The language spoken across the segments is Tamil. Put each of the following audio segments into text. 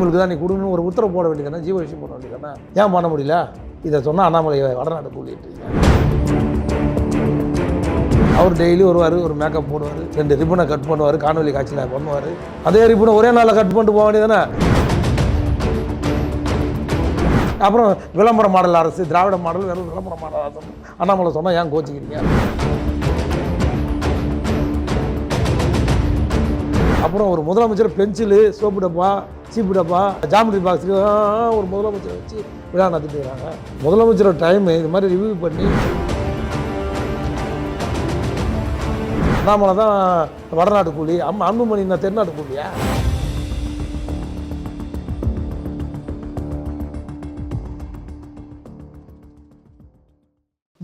உங்களுக்கு தான் நீ கொடுங்கன்னு ஒரு உத்தரவு போட வேண்டியதானே ஜீவ விஷயம் போட வேண்டியதானே ஏன் பண்ண முடியல? இதை சொன்னால் அண்ணாமலை வடநாடு கூலிட்டு அவர் டெய்லி வருவார் ஒரு மேக்கப் போடுவார் ரெண்டு ரிப்பனை கட் பண்ணுவார் காணொலி காட்சியில் பண்ணுவார். அதே ரிப்பனை ஒரே நாளில் கட் பண்ணிட்டு போக வேண்டியதானே அப்புறம் விளம்பர மாடல் அரசு திராவிட மாடல் வெறும் விளம்பர மாடல் அரசு. அண்ணாமலை சொன்னால் ஏன் கோச்சிக்கிறீங்க? அப்புறம் ஒரு முதலமைச்சர் பென்சிலு சோப்பு டப்பா சீப்பு டப்பா ஜாமெட்ரி பாக்ஸுக்கு ஒரு முதலமைச்சரை வச்சு விழா நடத்திட்டுறாங்க முதலமைச்சரோட டைம் இது மாதிரி ரிவ்யூ பண்ணி அண்ணாமலை தான் வடநாட்டு கூலி அம்மா அன்புமணி நான் தென்னாட்டு கூலியா?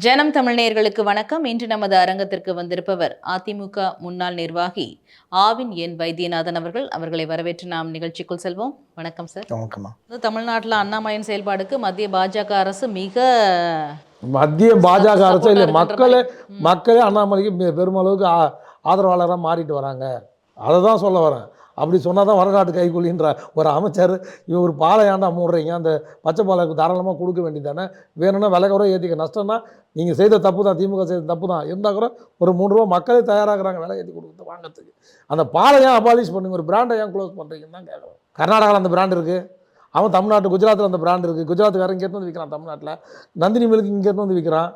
ஜனம் தமிழ் நேயர்களுக்கு வணக்கம். இன்று நமது அரங்கத்திற்கு வந்திருப்பவர் அதிமுக முன்னாள் நிர்வாகி ஆவின் என் வைத்தியநாதன் அவர்கள். அவர்களை வரவேற்று நாம் நிகழ்ச்சிக்குள் செல்வோம். வணக்கம் சார். வணக்கம்மா. தமிழ்நாட்டில் அண்ணாமலையின் செயல்பாடுக்கு மத்திய பாஜக அரசு மிக மத்திய பாஜக அரசு இல்லை மக்களே. மக்களே அண்ணாமலைக்கு பெருமளவுக்கு ஆதரவாளராக மாறிட்டு வராங்க. அதை தான் சொல்ல வரேன். அப்படி சொன்னால் தான் வரநாட்டு கைகூலின்ற ஒரு அமைச்சர். இவர் ஒரு பாலை ஏன்டா மூடுறீங்க? அந்த பச்சை பாலை தாராளமாக கொடுக்க வேண்டியதானே வேணும்னா விலை குறை ஏற்றிக்க நஷ்டம்னா நீங்கள் செய்த தப்பு தான் திமுக செய்த தப்பு தான் இருந்தால் கூட ஒரு மூணு ரூபா மக்களே தயாராகிறாங்க விலை ஏற்றி கொடுத்து வாங்கிறதுக்கு. அந்த பாலை ஏன் அபாலிஷ் பண்ணுங்க? ஒரு பிராண்டை ஏன் க்ளோஸ் பண்ணுறீங்கன்னு தான் கேட்குறோம் கர்நாடகாவில் அந்த பிராண்ட் இருக்குது அவன் தமிழ்நாட்டு குஜராத்தில் அந்த பிராண்ட் இருக்குது குஜராத்துக்காரன் இங்கேருந்து வந்து விற்கிறான் தமிழ்நாட்டில். நந்தினி மில்க் இங்கேருந்து வந்து விற்கிறான்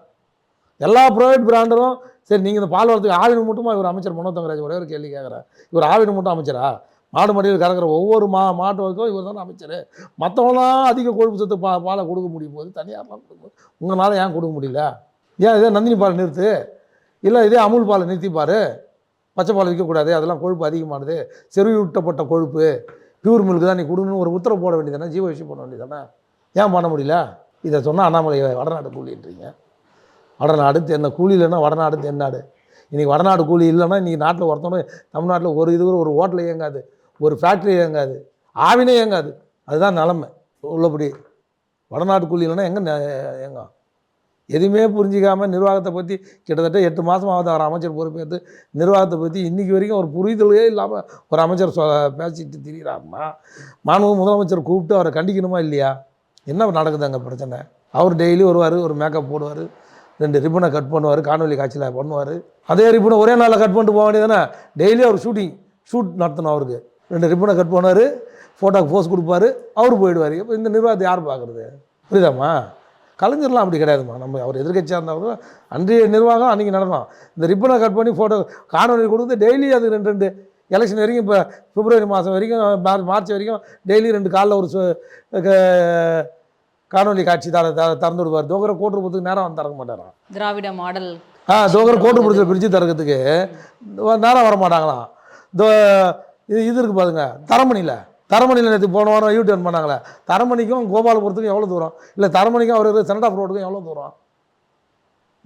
எல்லா ப்ரைவேட் பிராண்டரும் சரி நீங்கள் இந்த பால் வரத்துக்கு ஆவின் மட்டுமா? இவர் அமைச்சர் மனோ தங்கராஜ் ஒரே ஒரு கேள்வி கேட்குறேன் இவர் ஆவின் மட்டும் அமைச்சரா? மாடு மடியில் கறக்கிற ஒவ்வொரு மா மாட்டுக்கும் இவர் தானே அமைச்சர். மற்றவங்களாம் அதிக கொழுப்பு சத்து பா பாலை கொடுக்க முடியும் போது தனியார்லாம் கொடுக்கும் உங்களால் ஏன் கொடுக்க முடியல? ஏன் இதே நந்தினி பால் நிறுத்து? இல்லை இதே அமுல் பாலை நிறுத்திப்பார் பச்சை பால் விற்கக்கூடாது அதெல்லாம் கொழுப்பு அதிகமானது. செறிவூட்டப்பட்ட கொழுப்பு. பியூர் மில்க் தான் நீ கொடுங்கன்னு ஒரு உத்தரவு போட வேண்டியதானே ஜீவ விஷயம் போட வேண்டியதானே ஏன் பண்ண முடியல? இதை சொன்னால் அண்ணாமலை வடநாட்டு கூலின்றீங்க வடநாடு தென்ன கூலி இல்லைன்னா வடநாடு தென்னாடு. இன்றைக்கி வடநாடு கூலி இல்லைன்னா இன்றைக்கி நாட்டில் ஒருத்தவங்க தமிழ்நாட்டில் ஒரு இது ஒரு ஹோட்டல் இயங்காது ஒரு ஃபேக்ட்ரி இயங்காது ஆவினே இயங்காது. அதுதான் நிலமை. உள்ளபடி வடநாட்டு கூலி இல்லைன்னா எங்கே எங்க எதுவுமே புரிஞ்சிக்காமல் நிர்வாகத்தை பற்றி கிட்டத்தட்ட எட்டு மாதம் ஆகுது அவர் அமைச்சர் பொறுப்பேற்று நிர்வாகத்தை பற்றி இன்றைக்கி வரைக்கும் ஒரு புரிதலே இல்லாமல் ஒரு அமைச்சர் சொ பேசிட்டு திரிகிறாருன்னா மாணவ முதலமைச்சர் கூப்பிட்டு அவரை கண்டிக்கணுமா இல்லையா? என்ன நடக்குது அங்கே பிரச்சனை? அவர் டெய்லி வருவார் ஒரு மேக்கப் போடுவார் ரெண்டு ரிப்பனை கட் பண்ணுவார் காணொலி காட்சியில் பண்ணுவார். அதே ரிப்பனை ஒரே நாளில் கட் பண்ணிட்டு போக வேண்டியதானே டெய்லி அவர் ஷூட்டிங் ஷூட் நடத்தணும் அவருக்கு. ரெண்டு ரிப்பனை கட் பண்ணுவார் ஃபோட்டோக்கு போஸ் கொடுப்பாரு அவர் போயிடுவார். இப்போ இந்த நிர்வாகத்தை யார் பார்க்குறது? புரியுதாம்மா? கலைஞர்லாம் அப்படி கிடையாதும்மா. நம்ம அவர் எதிர்கட்சியாக இருந்தாலும் அன்றைய நிர்வாகம் அன்றைக்கி நடக்கும் இந்த ரிப்பனை கட் பண்ணி ஃபோட்டோ காணொலி கொடுத்து டெய்லி அது ரெண்டு ரெண்டு எலெக்ஷன் வரைக்கும் இப்போ பிப்ரவரி மாதம் வரைக்கும் மார்ச் வரைக்கும் டெய்லி ரெண்டு காலில் ஒரு க- காணொலி காட்சி தர திறந்து விடுவார் தோகரை கோட்டு போகிறதுக்கு நேரம் வந்து திறக்க மாட்டாராம் திராவிட மாடல். ஆ தோகரை கோட்டு பிடிச்ச பிரிட்ஜு திறக்கிறதுக்கு நேரம் வர மாட்டாங்களாம் தோ இது இது இருக்குது பாருங்க. தரமணியில் தரமணியில் நேற்று போன வாரம் யூ டர்ன் பண்ணாங்களே. தரமணிக்கும் கோபாலபுரத்துக்கும் எவ்வளோ தூரம்? இல்லை தரமணிக்கும் அவர் செனட் ஆஃப் ரோடுக்கும் எவ்வளோ தூரம்?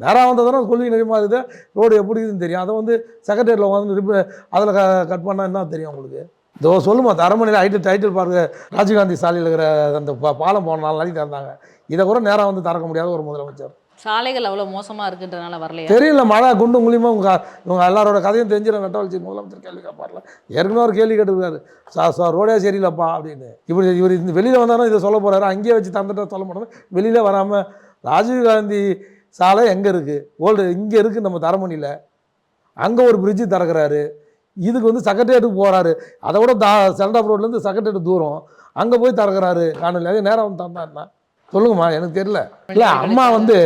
நேராக வந்ததுனா கொள்கை நெறிமா இருக்குது ரோடு எப்படி இருக்குதுன்னு தெரியும். அதை வந்து செக்ரட்டரியில் வந்து அதில் க கட் பண்ணால் என்ன தெரியும் உங்களுக்கு? இதோ சொல்லுமா தரமணியில் ஐட்டு டைட்டில் பார்க்க ராஜீவ்காந்தி சாலையில் இருக்கிற அந்த பாலம் போன நாலு நாளைக்கு திறந்தாங்க இதை கூட நேராக வந்து திறக்க முடியாத ஒரு முதலமைச்சர். சாலைகள் அவ்வளவு மோசமா இருக்குன்றனால வரலையா? தெரியல மழை குண்டு மூலியமா உங்க இவங்க எல்லாரோட கதையும் தெரிஞ்சிடும் நட்டவழிச்சு முதலமைச்சர் கேள்வி கேட்பார்ல. ஏற்கனவே ஒரு கேள்வி கேட்டுருக்காரு. சார் சார் ரோடே சரியில்லைப்பா அப்படின்னு. இப்படி இவர் இந்த வெளியில் வந்தாலும் இதை சொல்ல போறாரு. அங்கேயே வச்சு தந்துட்டு சொல்ல மாட்டோம் வெளியில் வராமல் ராஜீவ்காந்தி சாலை எங்கே இருக்குது ஓல்டு இங்கே இருக்குது நம்ம தரமணியில். அங்கே ஒரு பிரிட்ஜு திறக்கிறாரு. இதுக்கு வந்து செக்ரட்டேரியட்டுக்கு போகிறாரு அதை விட தா சென்டாப் ரோட்லேருந்து செக்ரட்டேரியட் தூரம். அங்கே போய் திறக்கிறாரு காணொலி. அதே நேரம் வந்து தந்தாருன்னா சொல்லுங்கம்மா எனக்கு தெரியல. இல்லை அம்மா வந்து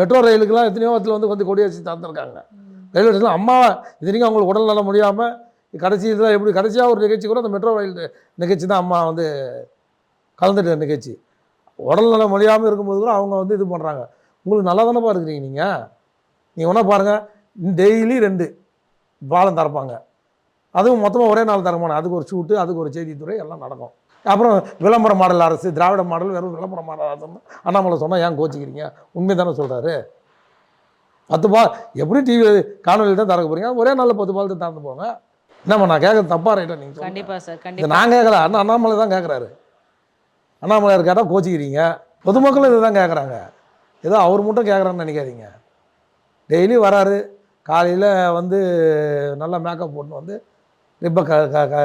மெட்ரோ ரயிலுக்கெல்லாம் எத்தனையோ இடத்துல வந்து வந்து கொடி வச்சு தந்திருக்காங்க. ரயில்வே ஸ்டேஷன் அம்மா இதுவரைக்கும் அவங்களுக்கு உடல் நலம் முடியாமல் கடைசி இதில் எப்படி கடைசியாக ஒரு நிகழ்ச்சி கூட அந்த மெட்ரோ ரயில் நிகழ்ச்சி தான் அம்மா வந்து கலந்துட்ட நிகழ்ச்சி. உடல் நலம் முடியாமல் இருக்கும்போது கூட அவங்க வந்து இது பண்ணுறாங்க உங்களுக்கு நல்லா தானேப்பா இருக்கிறீங்க நீங்கள் நீங்கள் ஒன்றா பாருங்கள் டெய்லி ரெண்டு. பாலம் திறப்பாங்க. அதுவும் மொத்தமாக ஒரே நாள் தரமான அதுக்கு ஒரு ஷூட்டு அதுக்கு ஒரு செய்தித்துறை எல்லாம் நடக்கும். அப்புறம் விளம்பர மாடல் அரசு திராவிட மாடல் வெறும் விளம்பர மாடல் அரசு அண்ணாமலை சொன்னால் ஏன் கோச்சிக்கிறீங்க? உண்மை தானே சொல்கிறாரு பத்து பால் எப்படி டிவி காணொலியில் தான் திறக்க போகிறீங்க ஒரே நாளில் பத்து பால் தான் திறந்து போங்க. என்னம்மா நான் கேட்குறது தப்பா ரைட்டா நீங்கள் கண்டிப்பா சார் இது கண்டிப்பா. நான் கேட்கல. அண்ணா அண்ணாமலை தான் கேட்குறாரு. அண்ணாமலையார் கேட்டால் கோச்சிக்கிறீங்க. பொதுமக்களும் இதை தான் கேட்குறாங்க. ஏதோ அவர் மட்டும் கேட்குறான்னு நினைக்காதீங்க. டெய்லி வராரு. காலையில் வந்து நல்லா மேக்கப் போட்டு வந்து இப்போ க க க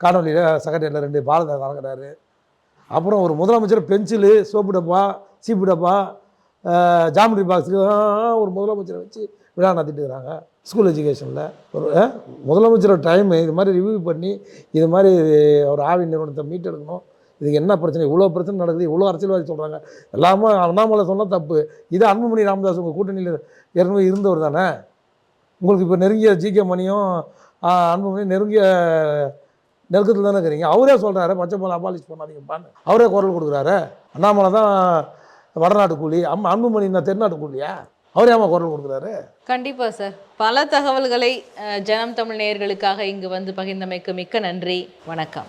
காணொலியில் செகண்டரியில் ரெண்டு பாலத்தை கலக்கிறாரு அப்புறம் ஒரு முதலமைச்சர் பென்சிலு சோப்பு டப்பா சீப்பு டப்பா ஜாமெட்ரி பாக்ஸு ஒரு முதலமைச்சரை வச்சு விழா நடத்திட்டு இருக்கிறாங்க ஸ்கூல் எஜுகேஷனில் ஒரு முதலமைச்சரோட டைம் இது மாதிரி ரிவ்யூ பண்ணி இது மாதிரி ஒரு ஆவி நிறுவனத்தை மீட்டெடுக்கணும். இதுக்கு என்ன பிரச்சனை? இவ்வளோ பிரச்சனை நடக்குது இவ்வளோ அரசியல்வாதி சொல்கிறாங்க எல்லாமே அண்ணாமலை சொன்னால் தப்பு. இது அன்புமணி ராமதாஸ் உங்கள் கூட்டணியில் ஏற்கனவே இருந்தவர் தானே? உங்களுக்கு இப்போ நெருங்கிய ஜிகே மணியும் அன்புமணி நெருங்கிய நெருக்கத்தில் தானே இருக்கிறீங்க? அவரே சொல்கிறாரு பச்சை பால் அபாலிஷ் பண்ணாதீங்கப்பான்னு அவரே குரல் கொடுக்குறாரு. அண்ணாமலை தான் வடநாட்டு கூலி. அம்மா அன்புமணி நான் தென்னாட்டு கூலியா? அவரே ஆமாம் குரல் கொடுக்குறாரு. கண்டிப்பாக சார். பல தகவல்களை ஜனம் தமிழ் நேயர்களுக்காக இங்கு வந்து பகிர்ந்தமைக்கு மிக்க நன்றி. வணக்கம்.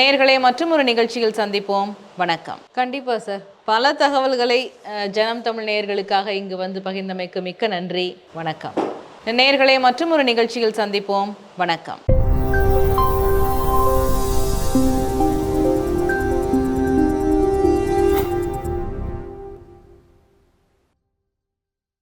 நேயர்களை மற்றும் ஒரு நிகழ்ச்சியில் சந்திப்போம். வணக்கம். கண்டிப்பாக சார். பல தகவல்களை ஜனம் தமிழ் நேயர்களுக்காக இங்கு வந்து பகிர்ந்தமைக்கு மிக்க நன்றி. வணக்கம். நேர்களை மற்றும் ஒரு நிகழ்ச்சியில் சந்திப்போம். வணக்கம்.